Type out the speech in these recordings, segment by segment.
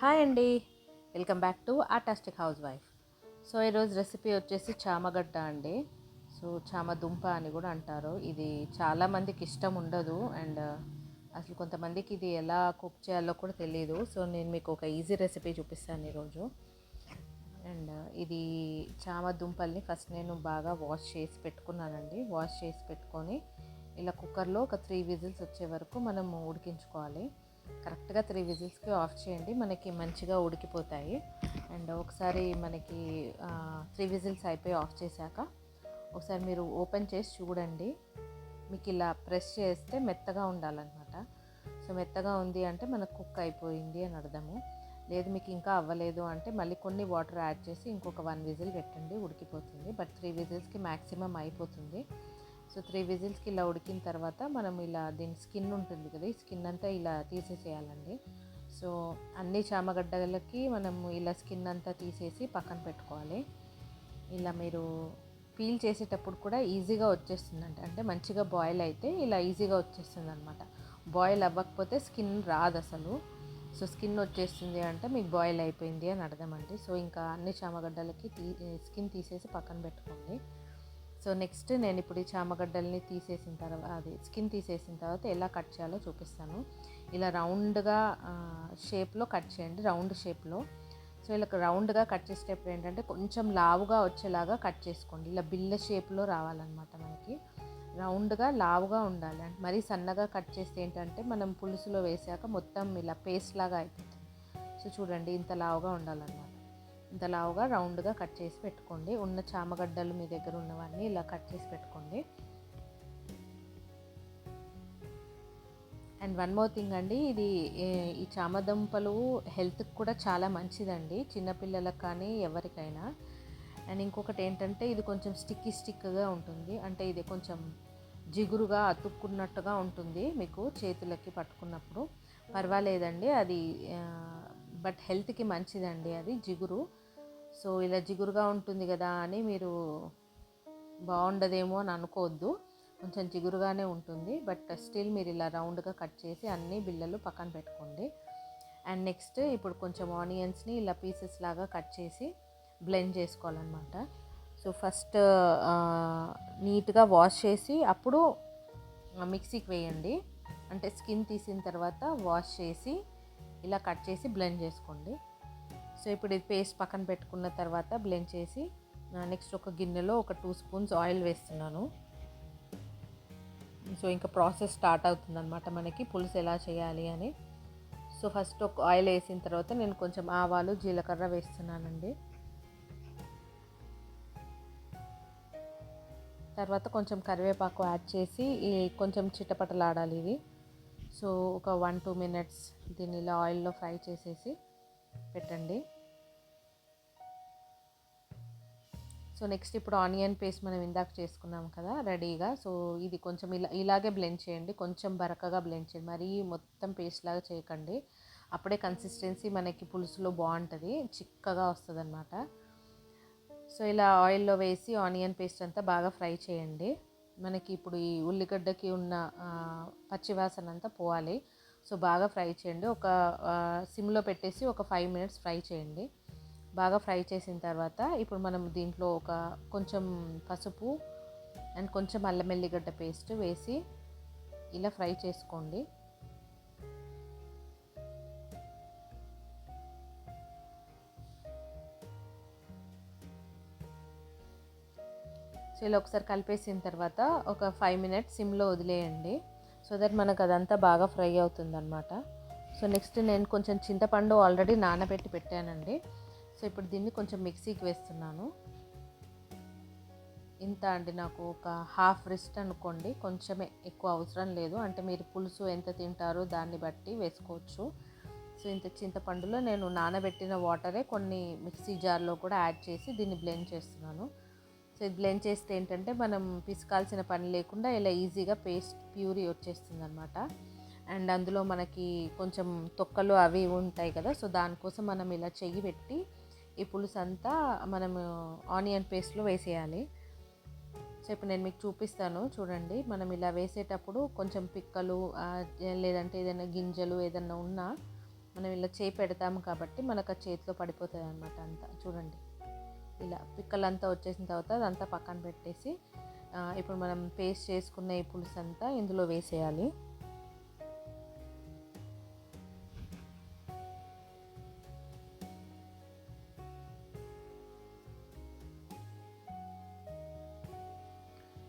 Hi అండి. Welcome back to artastic house wife. So ఈరోజు recipe వచ్చేసి చామగడ్డ అండి. సో చామ దుంప అని కూడా అంటారు. ఇది చాలామందికి ఇష్టం ఉండదు. అండ్ అసలు కొంతమందికి ఇది ఎలా కుక్ చేయాలో కూడా తెలియదు సో నేను మీకు ఒక ఈజీ రెసిపీ చూపిస్తాను ఈరోజు అండ్ ఇది చామ దుంపల్ని ఫస్ట్ నేను బాగా వాష్ చేసి పెట్టుకున్నానండి. వాష్ చేసి పెట్టుకొని ఇలా కుక్కర్లో ఒక త్రీ విజిల్స్ వచ్చే వరకు మనం ఉడికించుకోవాలి. కరెక్ట్గా త్రీ విజిల్స్కి ఆఫ్ చేయండి. మనకి మంచిగా ఉడికిపోతాయి. అండ్ ఒకసారి మనకి త్రీ విజిల్స్ అయిపోయి ఆఫ్ చేశాక ఒకసారి మీరు ఓపెన్ చేసి చూడండి. మీకు ఇలా ప్రెస్ చేస్తే మెత్తగా ఉండాలన్నమాట. సో మెత్తగా ఉంది అంటే మనకు కుక్ అయిపోయింది అని అర్థము. లేదు మీకు ఇంకా అవ్వలేదు అంటే మళ్ళీ కొన్ని వాటర్ యాడ్ చేసి ఇంకొక వన్ విజిల్ పెట్టండి ఉడికిపోతుంది. బట్ త్రీ విజిల్స్కి మ్యాక్సిమం అయిపోతుంది. సో త్రీ విజిల్స్కి ఇలా ఉడికిన తర్వాత మనం ఇలా దీని స్కిన్ ఉంటుంది కదా ఈ స్కిన్ అంతా ఇలా తీసేసేయాలండి. సో అన్ని చామగడ్డలకి మనం ఇలా స్కిన్ అంతా తీసేసి పక్కన పెట్టుకోవాలి. ఇలా మీరు పీల్ చేసేటప్పుడు కూడా ఈజీగా వచ్చేస్తుందంట అంటే మంచిగా బాయిల్ అయితే ఇలా ఈజీగా వచ్చేస్తుంది అనమాట బాయిల్ అవ్వకపోతే స్కిన్ రాదు అసలు. సో స్కిన్ వచ్చేస్తుంది అంటే మీకు బాయిల్ అయిపోయింది అని అర్థమండి. సో ఇంకా అన్ని చామగడ్డలకి తీ స్కిన్ తీసేసి పక్కన పెట్టుకోండి. సో నెక్స్ట్ నేను ఇప్పుడు ఈ చామగడ్డల్ని తీసేసిన తర్వాత అది స్కిన్ తీసేసిన తర్వాత ఎలా కట్ చేయాలో చూపిస్తాను. ఇలా రౌండ్గా షేప్లో కట్ చేయండి రౌండ్ షేప్లో. సో ఇలా రౌండ్గా కట్ చేసేటప్పుడు ఏంటంటే కొంచెం లావుగా వచ్చేలాగా కట్ చేసుకోండి. ఇలా బిల్ల షేప్లో రావాలన్నమాట మనకి. రౌండ్గా లావుగా ఉండాలి. అంటే మరీ సన్నగా కట్ చేస్తే ఏంటంటే మనం పులుసులో వేసాక మొత్తం ఇలా పేస్ట్ లాగా అయిపోతుంది. సో చూడండి ఇంత లావుగా ఉండాలన్నమాట. ఇంత లావుగా రౌండ్గా కట్ చేసి పెట్టుకోండి. ఉన్న చామగడ్డలు మీ దగ్గర ఉన్నవన్నీ ఇలా కట్ చేసి పెట్టుకోండి. అండ్ వన్ మోర్ థింగ్ అండి ఇది ఈ చామదుంపలు హెల్త్కి కూడా చాలా మంచిదండి చిన్నపిల్లలకు కానీ ఎవరికైనా. అండ్ ఇంకొకటి ఏంటంటే ఇది కొంచెం స్టిక్కీ స్టిక్గా ఉంటుంది. అంటే ఇది కొంచెం జిగురుగా అతుక్కున్నట్టుగా ఉంటుంది మీకు చేతులకి పట్టుకున్నప్పుడు. పర్వాలేదండి అది బట్ హెల్త్కి మంచిదండి అది జిగురు. సో ఇలా జిగురుగా ఉంటుంది కదా అని మీరు బాగుండదేమో అని అనుకోవద్దు. కొంచెం జిగురుగానే ఉంటుంది. బట్ స్టిల్ మీరు ఇలా రౌండ్గా కట్ చేసి అన్ని బిళ్ళలు పక్కన పెట్టుకోండి. అండ్ నెక్స్ట్ ఇప్పుడు కొంచెం ఆనియన్స్ని ఇలా పీసెస్ లాగా కట్ చేసి బ్లెండ్ చేసుకోవాలన్నమాట. సో ఫస్ట్ నీట్గా వాష్ చేసి అప్పుడు మిక్సీకి వేయండి. అంటే స్కిన్ తీసిన తర్వాత వాష్ చేసి ఇలా కట్ చేసి బ్లెండ్ చేసుకోండి. సో ఇప్పుడు ఇది పేస్ట్ పక్కన పెట్టుకున్న తర్వాత బ్లెండ్ చేసి నెక్స్ట్ ఒక గిన్నెలో ఒక టూ స్పూన్స్ ఆయిల్ వేస్తున్నాను. సో ఇంకా ప్రాసెస్ స్టార్ట్ అవుతుంది అనమాట మనకి పులుసు ఎలా చేయాలి అని. సో ఫస్ట్ ఒక ఆయిల్ వేసిన తర్వాత నేను కొంచెం ఆవాలు జీలకర్ర వేస్తున్నానండి. తర్వాత కొంచెం కరివేపాకు యాడ్ చేసి కొంచెం చిటపటలాడాలి ఇది సో ఒక వన్ టూ మినిట్స్ దీన్ని ఇలా ఆయిల్లో ఫ్రై చేసేసి పెట్టండి. సో నెక్స్ట్ ఇప్పుడు ఆనియన్ పేస్ట్ మనం ఇందాక చేసుకున్నాం కదా రెడీగా. సో ఇది కొంచెం ఇలా ఇలాగే బ్లెండ్ చేయండి. కొంచెం బరకగా బ్లెండ్ చేయండి. మరీ మొత్తం పేస్ట్ లాగా చేయకండి. అప్పుడే కన్సిస్టెన్సీ మనకి పులుసులో బాగుంటుంది చిక్కగా వస్తుంది అనమాట సో ఇలా ఆయిల్లో వేసి ఆనియన్ పేస్ట్ అంతా బాగా ఫ్రై చేయండి. మనకి ఇప్పుడు ఈ ఉల్లిగడ్డకి ఉన్న పచ్చివాసన అంతా పోవాలి. సో బాగా ఫ్రై చేయండి. ఒక సిమ్లో పెట్టేసి ఒక ఫైవ్ మినిట్స్ ఫ్రై చేయండి. బాగా ఫ్రై చేసిన తర్వాత ఇప్పుడు మనం దీంట్లో ఒక కొంచెం పసుపు అండ్ కొంచెం అల్లం ఎల్లిగడ్డ పేస్ట్ వేసి ఇలా ఫ్రై చేసుకోండి. సో ఇలా ఒకసారి కలిపేసిన తర్వాత ఒక ఫైవ్ మినిట్స్ సిమ్లో వదిలేయండి. సో దట్ మనకు అదంతా బాగా ఫ్రై అవుతుందన్నమాట. సో నెక్స్ట్ నేను కొంచెం చింతపండు ఆల్రెడీ నానబెట్టి పెట్టానండి. సో ఇప్పుడు దీన్ని కొంచెం మిక్సీకి వేస్తున్నాను. ఇంత అండి నాకు ఒక హాఫ్ రిస్ట్ అనుకోండి. కొంచెమే ఎక్కువ అవసరం లేదు. అంటే మీరు పులుసు ఎంత తింటారో దాన్ని బట్టి వేసుకోవచ్చు. సో ఇంత చింతపండులో నేను నానబెట్టిన వాటరే కొన్ని మిక్సీ జార్లో కూడా యాడ్ చేసి దీన్ని బ్లెండ్ చేస్తున్నాను. సో ఇది బ్లెండ్ చేస్తే ఏంటంటే మనం పిసకాల్సిన పని లేకుండా ఇలా ఈజీగా పేస్ట్ ప్యూరీ వచ్చేస్తుంది అనమాట అండ్ అందులో మనకి కొంచెం తొక్కలు అవి ఉంటాయి కదా సో దానికోసం మనం ఇలా చెయ్యి పెట్టి ఈ పులుసు అంతా మనము ఆనియన్ పేస్ట్లో వేసేయాలి. సో ఇప్పుడు నేను మీకు చూపిస్తాను చూడండి. మనం ఇలా వేసేటప్పుడు కొంచెం పిక్కలు లేదంటే ఏదైనా గింజలు ఏదైనా ఉన్నా మనం ఇలా చేయి పెడతాము కాబట్టి మనకు ఆ చేతిలో పడిపోతుంది అనమాట అంతా. చూడండి. ఇలా పిక్కలంతా వచ్చేసిన తర్వాత అదంతా పక్కన పెట్టేసి ఇప్పుడు మనం పేస్ట్ చేసుకున్న ఈ పులుసు అంతా ఇందులో వేసేయాలి.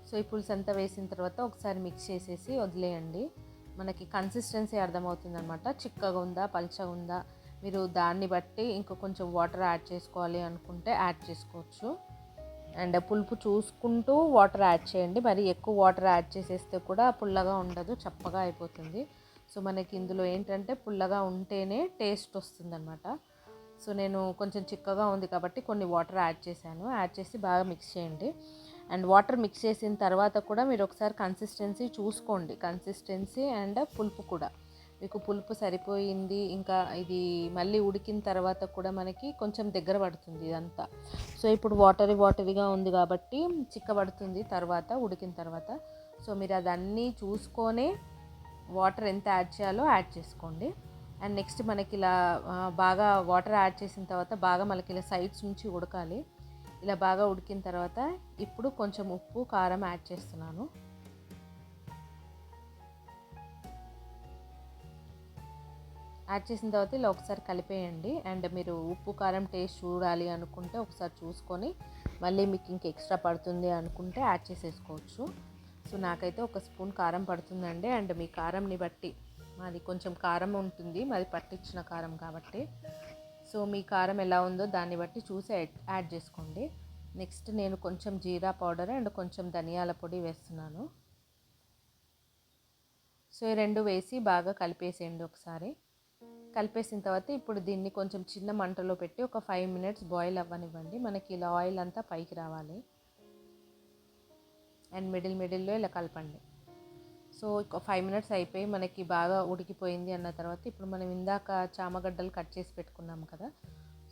సో ఈ పులుసు అంతా వేసిన తర్వాత ఒకసారి మిక్స్ చేసేసి వదిలేయండి. మనకి కన్సిస్టెన్సీ అర్థమవుతుందనమాట చిక్కగా ఉందా పల్చగా ఉందా మీరు దాన్ని బట్టి ఇంకో కొంచెం వాటర్ యాడ్ చేసుకోవాలి అనుకుంటే యాడ్ చేసుకోవచ్చు. అండ్ పులుపు చూసుకుంటూ వాటర్ యాడ్ చేయండి. మరి ఎక్కువ వాటర్ యాడ్ చేసేస్తే కూడా పుల్లగా ఉండదు చప్పగా అయిపోతుంది. సో మనకి ఇందులో ఏంటంటే పుల్లగా ఉంటేనే టేస్ట్ వస్తుందన్నమాట. సో నేను కొంచెం చిక్కగా ఉంది కాబట్టి కొన్ని వాటర్ యాడ్ చేశాను. యాడ్ చేసి బాగా మిక్స్ చేయండి. అండ్ వాటర్ మిక్స్ చేసిన తర్వాత కూడా మీరు ఒకసారి కన్సిస్టెన్సీ చూసుకోండి. కన్సిస్టెన్సీ అండ్ పులుపు కూడా. మీకు పులుపు సరిపోయింది ఇంకా ఇది మళ్ళీ ఉడికిన తర్వాత కూడా మనకి కొంచెం దగ్గర పడుతుంది ఇదంతా. సో ఇప్పుడు వాటరీ వాటరీగా ఉంది కాబట్టి చిక్కబడుతుంది తర్వాత ఉడికిన తర్వాత. సో మీరు అదన్నీ చూసుకొని వాటర్ ఎంత యాడ్ చేయాలో యాడ్ చేసుకోండి. అండ్ నెక్స్ట్ మనకి ఇలా బాగా వాటర్ యాడ్ చేసిన తర్వాత బాగా మనకి ఇలా సైడ్స్ నుంచి ఉడకాలి. ఇలా బాగా ఉడికిన తర్వాత ఇప్పుడు కొంచెం ఉప్పు కారం యాడ్ చేస్తున్నాను. యాడ్ చేసిన తర్వాత ఇలా ఒకసారి కలిపేయండి. అండ్ మీరు ఉప్పు కారం టేస్ట్ చూడాలి అనుకుంటే ఒకసారి చూసుకొని మళ్ళీ మీకు ఇంక ఎక్స్ట్రా పడుతుంది అనుకుంటే యాడ్ చేసేసుకోవచ్చు. సో నాకైతే ఒక స్పూన్ కారం పడుతుందండి. అండ్ మీ కారంని బట్టి మాది కొంచెం కారం ఉంటుంది. మాది పట్టించిన కారం కాబట్టి. సో మీ కారం ఎలా ఉందో దాన్ని బట్టి చూసి యాడ్- యాడ్ చేసుకోండి. నెక్స్ట్ నేను కొంచెం జీరా పౌడర్ అండ్ కొంచెం ధనియాల పొడి వేస్తున్నాను. సో ఈ రెండు వేసి బాగా కలిపేసేయండి ఒకసారి. కలిపేసిన తర్వాత ఇప్పుడు దీన్ని కొంచెం చిన్న మంటలో పెట్టి ఒక ఫైవ్ మినిట్స్ బాయిల్ అవ్వనివ్వండి. మనకి ఇలా ఆయిల్ అంతా పైకి రావాలి. అండ్ మిడిల్ మిడిల్లో ఇలా కలపండి. సో ఒక ఫైవ్ మినిట్స్ అయిపోయి మనకి బాగా ఉడికిపోయింది అన్న తర్వాత ఇప్పుడు మనం ఇందాక చామగడ్డలు కట్ చేసి పెట్టుకున్నాం కదా.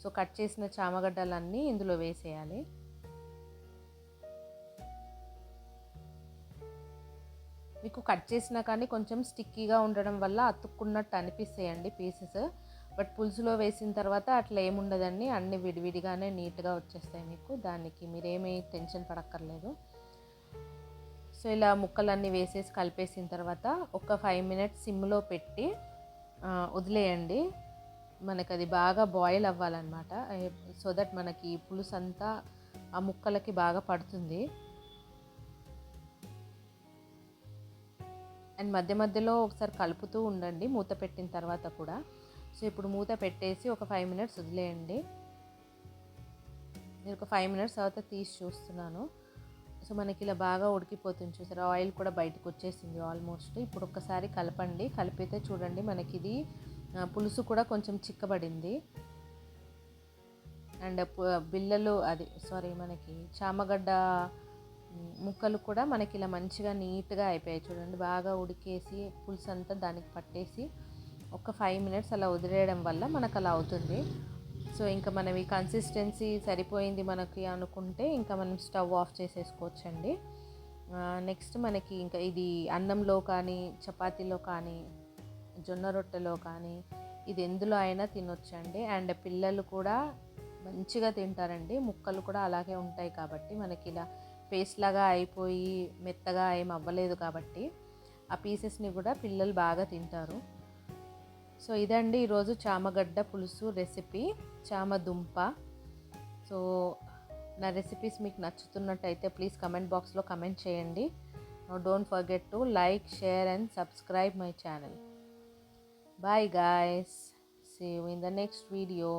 సో కట్ చేసిన చామగడ్డలన్నీ ఇందులో వేసేయాలి. మీకు కట్ చేసినా కానీ కొంచెం స్టిక్కీగా ఉండడం వల్ల అతుక్కున్నట్టు అనిపిస్తాయండి పీసెస్ బట్ పులుసులో వేసిన తర్వాత అట్లా ఏముండదండి. అన్ని విడివిడిగానే నీట్గా వచ్చేస్తాయి మీకు. దానికి మీరేమీ టెన్షన్ పడక్కర్లేదు. సో ఇలా ముక్కలన్నీ వేసేసి కలిపేసిన తర్వాత ఒక ఫైవ్ మినిట్స్ సిమ్లో పెట్టి వదిలేయండి. మనకి అది బాగా బాయిల్ అవ్వాలన్నమాట. సో దట్ మనకి పులుసు అంతా ఆ ముక్కలకి బాగా పడుతుంది. అండ్ మధ్య మధ్యలో ఒకసారి కలుపుతూ ఉండండి మూత పెట్టిన తర్వాత కూడా. సో ఇప్పుడు మూత పెట్టేసి ఒక ఫైవ్ మినిట్స్ వదిలేయండి. నేను ఒక ఫైవ్ మినిట్స్ తర్వాత తీసి చూస్తున్నాను. సో మనకి ఇలా బాగా ఉడికిపోతుంది చూసారు? ఆయిల్ కూడా బయటకు వచ్చేసింది ఆల్మోస్ట్. ఇప్పుడు ఒక్కసారి కలపండి. కలిపితే చూడండి మనకి ఇది పులుసు కూడా కొంచెం చిక్కబడింది. అండ్ బిల్లలు బిళ్ళలు అది సారీ మనకి చామగడ్డ ముక్కలు కూడా మనకి ఇలా మంచిగా నీట్గా అయిపోయాయి చూడండి. బాగా ఉడికేసి పులుసు అంతా దానికి పట్టేసి ఒక ఫైవ్ మినిట్స్ అలా వదిలేయడం వల్ల మనకు అలా అవుతుంది. సో ఇంకా మనం ఈ కన్సిస్టెన్సీ సరిపోయింది మనకి అనుకుంటే ఇంకా మనం స్టవ్ ఆఫ్ చేసేసుకోవచ్చండి. నెక్స్ట్ మనకి ఇంకా ఇది అన్నంలో కానీ చపాతీలో కానీ జొన్న రొట్టెలో కానీ ఇది ఎందులో అయినా తినొచ్చండి. అండ్ పిల్లలు కూడా మంచిగా తింటారండి. ముక్కలు కూడా అలాగే ఉంటాయి కాబట్టి మనకి ఇలా పేస్ట్ లాగా అయిపోయి మెత్తగా ఏం అవ్వలేదు కాబట్టి ఆ పీసెస్ని కూడా పిల్లలు బాగా తింటారు. సో ఇదండి ఈరోజు చామగడ్డ పులుసు రెసిపీ చామ దుంప సో నా రెసిపీస్ మీకు నచ్చుతున్నట్టయితే ప్లీజ్ కమెంట్ బాక్స్లో కమెంట్ చేయండి. Don't forget to like share and subscribe my channel. Bye guys. See in the next video.